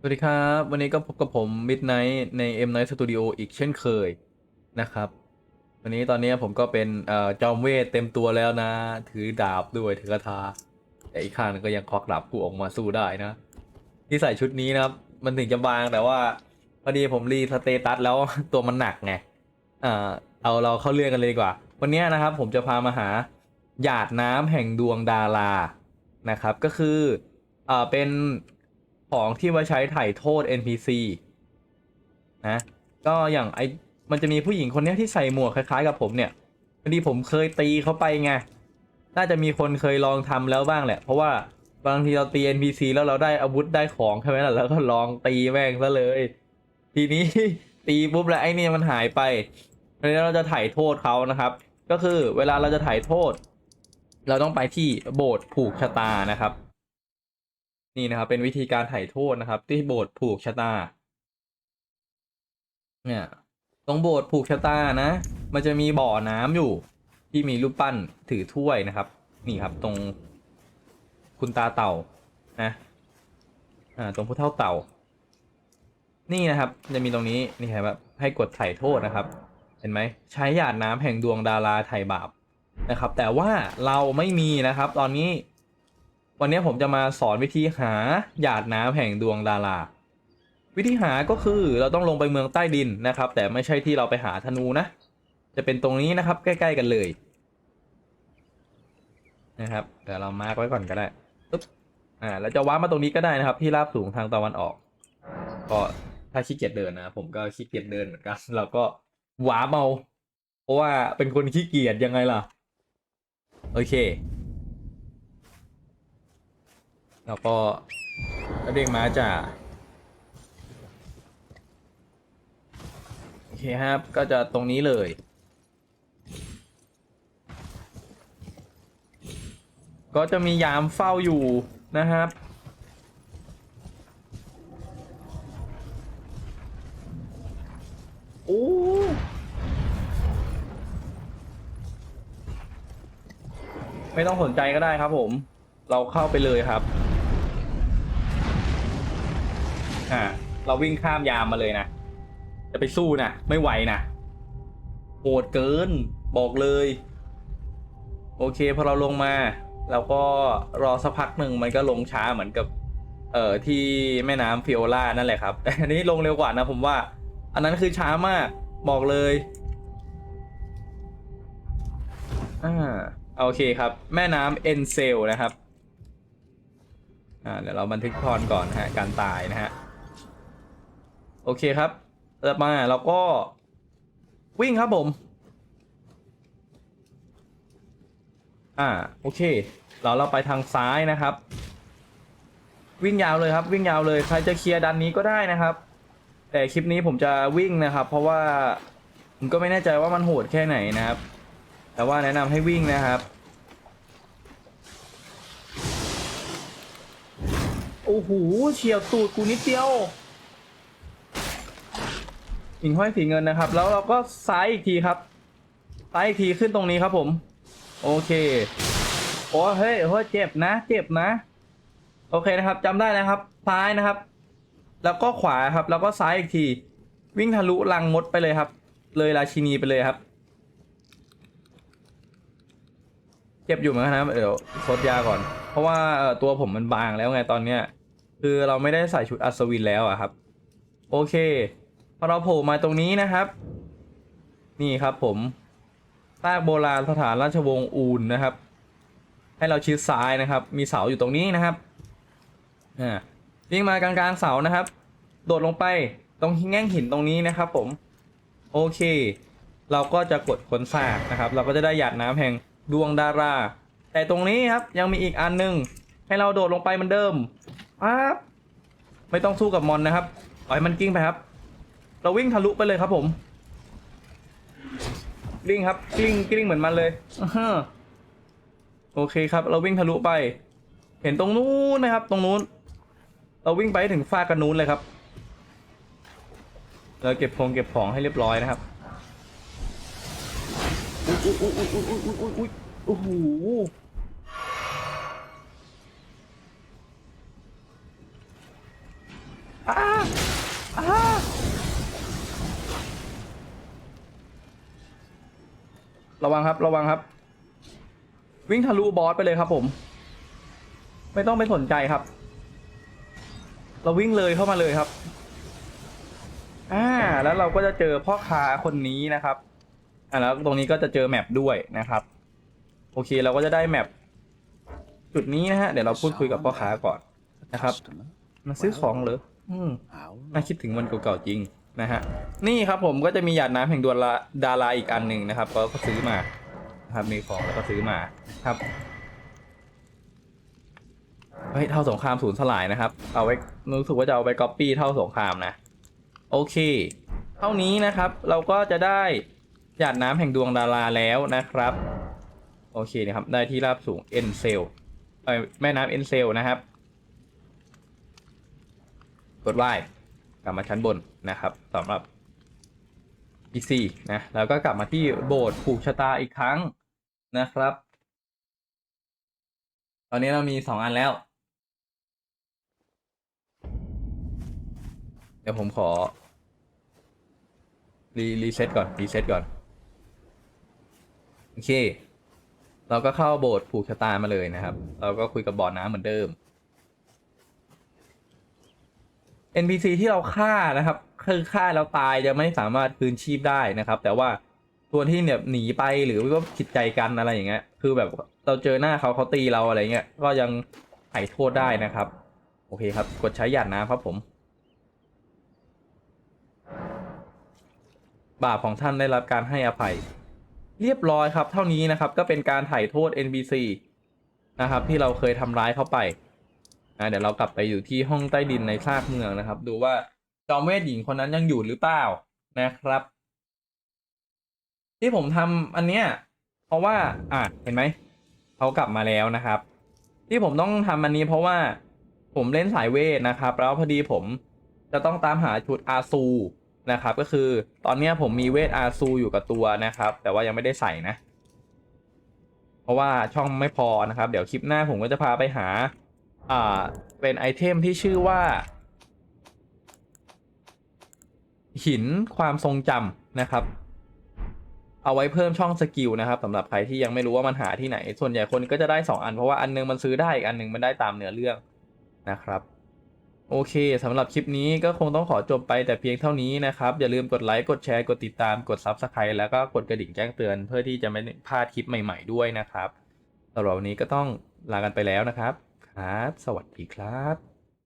สวัสดีครับ วันนี้ก็พบกับผม Midnight ใน M Night Studio อีกเช่นเคยนะครับ วันนี้ตอนนี้ผมก็เป็นเอ่อจอมเวทเต็มตัวแล้วนะ ถือดาบด้วยถือกระทา แต่อีกข้างก็ยังควักดาบกูออกมาสู้ได้นะ ที่ใส่ชุดนี้นะครับ มันถึงจะบางแต่ว่าพอดีผมรีสเตตัสแล้วตัวมันหนักไงอ่าเอาเราเข้าเรื่องกันเลยดีกว่า วันนี้นะครับ ผมจะพามาหาหยาดน้ำแห่งดวงดารานะครับ ก็คือเอ่อเป็น ของที่ไว้ใช้ถ่ายโทษ NPC นะก็อย่างไอมันจะมีผู้หญิงคนนี้ที่ใส่หมวกคล้าย ๆ กับผมเนี่ยพอดีผมเคยตีเขาไปไงน่าจะมีคนเคยลองทำแล้วบ้างแหละ เพราะว่าบางทีเราตี NPC แล้วเราได้อาวุธได้ของใช่ไหมล่ะแล้วก็ลองตีแม่งซะเลย ทีนี้ตีปุ๊บแล้วไอ้นี่มันหายไปเพราะฉะนั้เราจะถ่ายโทษเขานะครับ ก็คือเวลาเราจะถ่ายโทษ เราต้องไปที่โบสถ์ผูกชะตานะครับ นี่นะครับเป็นวิธีการไถ่โทษนะครับ ที่โบสถ์ผูกชะตา เนี่ยตรงโบสถ์ผูกชะตานะ มันจะมีบ่อน้ำอยู่ ที่มีรูปปั้นถือถ้วยนะครับ นี่ครับตรงคุณตาเต่านะอ่าตรงผู้เท่าเต่า นี่นะครับ จะมีตรงนี้นี่ครับแบบให้กดไถ่โทษนะครับ เห็นไหมใช้หยาดน้ำแห่งดวงดาราไถ่บาปนะครับ แต่ว่าเราไม่มีนะครับ ตอนนี้ วันนี้ผมจะมาสอนวิธีหาหยาดน้ำแห่งดวงดารา วิธีหาก็คือเราต้องลงไปเมืองใต้ดินนะครับ แต่ไม่ใช่ที่เราไปหาธนูนะ จะเป็นตรงนี้นะครับ ใกล้ ๆ กันเลยนะครับเดี๋ยวเรามาร์กไว้ก่อนก็ได้ปึ๊บอ่าเราจะว้ามาตรงนี้ก็ได้นะครับ ที่ราบสูงทางตะวันออก ก็ถ้าขี้เกียจเดินนะ ผมก็ขี้เกียจเดินเหมือนกัน เราก็ว้าเอาเพราะว่าเป็นคนขี้เกียจยังไงล่ะ โอเค แล้วก็เรียกม้าจ่าโอเคครับก็จะตรงนี้เลยก็จะมียามเฝ้าอยู่นะครับ โอ้ ไม่ต้องสนใจก็ได้ครับผม เราเข้าไปเลยครับ่าเราวิ่งข้ามยามมาเลยนะ จะไปสู้นะไม่ไหวนะโหดเกินบอกเลย โอเคพอเราลงมาเราก็รอสักพักหนึ่งมันก็ลงช้าเหมือนกับ เอ่อที่แม่น้ำฟิโอลานั่นแหละครับแต่อันนี้ลงเร็วกว่านะผมว่า อันนั้นคือช้ามากบอกเลยอ่าโอเคครับ แม่น้ำเอ็นเซลนะครับอ่าเดี๋ยวเราบันทึกพรก่อนฮะการตายนะฮะ โอเคครับต่อมาเราก็วิ่งครับผม อ่า โอเค เราเราไปทางซ้ายนะครับ วิ่งยาวเลยครับ วิ่งยาวเลยใครจะเคลียร์ดันนี้ก็ได้นะครับ แต่คลิปนี้ผมจะวิ่งนะครับ เพราะว่าผมก็ไม่แน่ใจว่ามันโหดแค่ไหนนะครับ แต่ว่าแนะนำให้วิ่งนะครับโอ้โหเฉียวตูดกูนิดเดียว หิ่งห้อยสีเงินนะครับ แล้วเราก็ซ้ายอีกทีครับ ซ้ายอีกทีขึ้นตรงนี้ครับผม โอเค โอ้เฮ้ยเฮ้เจ็บนะ เจ็บนะ โอเคนะครับจำได้นะครับ ซ้ายนะครับ แล้วก็ขวาครับ แล้วก็ซ้ายอีกที วิ่งทะลุลังมดไปเลยครับ เลยราชินีไปเลยครับ เจ็บอยู่เหมือนกันนะเดี๋ยวซดยาก่อน เพราะว่าตัวผมมันบางแล้วไงตอนเนี้ย คือเราไม่ได้ใส่ชุดอัศวินแล้วอะครับ โอเค พอเราโผล่มาตรงนี้นะครับ นี่ครับผมซากโบราณสถานราชวงศ์อูนนะครับ ให้เราชิดซ้ายนะครับ มีเสาอยู่ตรงนี้นะครับอ่าวิ่งมากลางๆเสานะครับ โดดลงไปตรงแง่งหินตรงนี้นะครับผม โอเค เราก็จะกดค้นซากนะครับ เราก็จะได้หยาดน้ำแห่งดวงดารา แต่ตรงนี้ครับยังมีอีกอันหนึ่งให้เราโดดลงไปเหมือนเดิมปั๊บไม่ต้องสู้กับมอนนะครับปล่อยมันกิ้งไปครับ เราวิ่งทะลุไปเลยครับผมกลิ้งครับกลิ้งกลิ้งเหมือนมันเลยโอเคครับ เราวิ่งทะลุไป เห็นตรงนู้นไหมครับ ตรงนู้น เราวิ่งไปถึงฟากกันนู้นเลยครับ เราเก็บของเก็บของให้เรียบร้อยนะครับโอ้โหอ้าอ้า ระวังครับ ระวังครับ วิ่งทะลุบอสไปเลยครับผม ไม่ต้องไปสนใจครับ เราวิ่งเลยเข้ามาเลยครับ อ่า แล้วเราก็จะเจอพ่อค้าคนนี้นะครับ อ่าแล้วตรงนี้ก็จะเจอแมปด้วยนะครับ โอเคเราก็จะได้แมปจุดนี้นะฮะ เดี๋ยวเราพูดคุยกับพ่อค้าก่อนนะครับ มาซื้อของเหรอ อืมน่าคิดถึงวันเก่าๆจริง นะฮะนี่ครับผมก็จะมีหยาดน้ำแห่งดวงลดาราอีกอันหนึ่งนะครับก็ซื้อมาครับมีของแล้วก็ซื้อมาครับเฮ้ยเท่าสงครามศูนย์สลายนะครับ เอาไว้รู้สึกว่าจะเอาไปก๊อปปี้เท่าสงครามนะ โอเค เท่านี้นะครับ เราก็จะได้หยาดน้ำแห่งดวงดาราแล้วนะครับ โอเคนะครับ ได้ที่ราบสูงเอ็นเซลเอ้ยแม่น้ำเอ็นเซลนะครับ กดไหว้ ลับมาชั้นบนนะครับสำหรับ PC นะแล้วก็กลับมาที่โบสถ์ผูกชะตาอีกครั้งนะครับ ตอนนี้เรามีสองอันแล้ว เดี๋ยวผมขอ รีรีเซ็ตก่อน รีเซ็ตก่อน โอเค เราก็เข้าโบสถ์ผูกชะตามาเลยนะครับ เราก็คุยกับบ่อน้ำเหมือนเดิม NPC ที่เราฆ่านะครับคือฆ่าแล้วตายจะไม่สามารถคืนชีพได้นะครับ แต่ว่าตัวที่เนี่ยหนีไปหรือว่าผิดใจกันอะไรอย่างเงี้ย คือแบบเราเจอหน้าเขาเขาตีเราอะไรเงี้ยก็ยังไถ่โทษได้นะครับ โอเคครับ กดใช้หยาดน้ำครับผม บาปของท่านได้รับการให้อภัย เรียบร้อยครับ เท่านี้นะครับ ก็เป็นการไถ่โทษ NPC นะครับ ที่เราเคยทำร้ายเขาไป นะเดี๋ยวเรากลับไปอยู่ที่ห้องใต้ดินในซากเมืองนะครับ ดูว่าจอมเวทหญิงคนนั้นยังอยู่หรือเปล่านะครับ ที่ผมทำอันเนี้ยเพราะว่า อะเห็นไหมเขากลับมาแล้วนะครับ ที่ผมต้องทำอันนี้เพราะว่าผมเล่นสายเวทนะครับ แล้วพอดีผมจะต้องตามหาชุดอาซูนะครับ ก็คือตอนนี้ผมมีเวทอาซูอยู่กับตัวนะครับ แต่ว่ายังไม่ได้ใส่นะ เพราะว่าช่องไม่พอนะครับ เดี๋ยวคลิปหน้าผมก็จะพาไปหา อ่า เป็นไอเทมที่ชื่อว่า หินความทรงจำนะครับ เอาไว้เพิ่มช่องสกิลนะครับสำหรับใครที่ยังไม่รู้ว่ามันหาที่ไหน ส่วนใหญ่คนก็จะได้ 2 อันเพราะว่าอันนึงมันซื้อได้อีกอันนึงมันได้ตามเนื้อเรื่องนะครับโอเคสำหรับคลิปนี้ก็คงต้องขอจบไปแต่เพียงเท่านี้นะครับ อย่าลืมกดไลค์ กดแชร์ กดติดตาม กด Subscribe แล้วก็กดกระดิ่งแจ้งเตือนเพื่อที่จะไม่พลาดคลิปใหม่ๆด้วยนะครับสำหรับวันนี้ก็ต้องลากันไปแล้วนะครับ ครับ สวัสดีครับ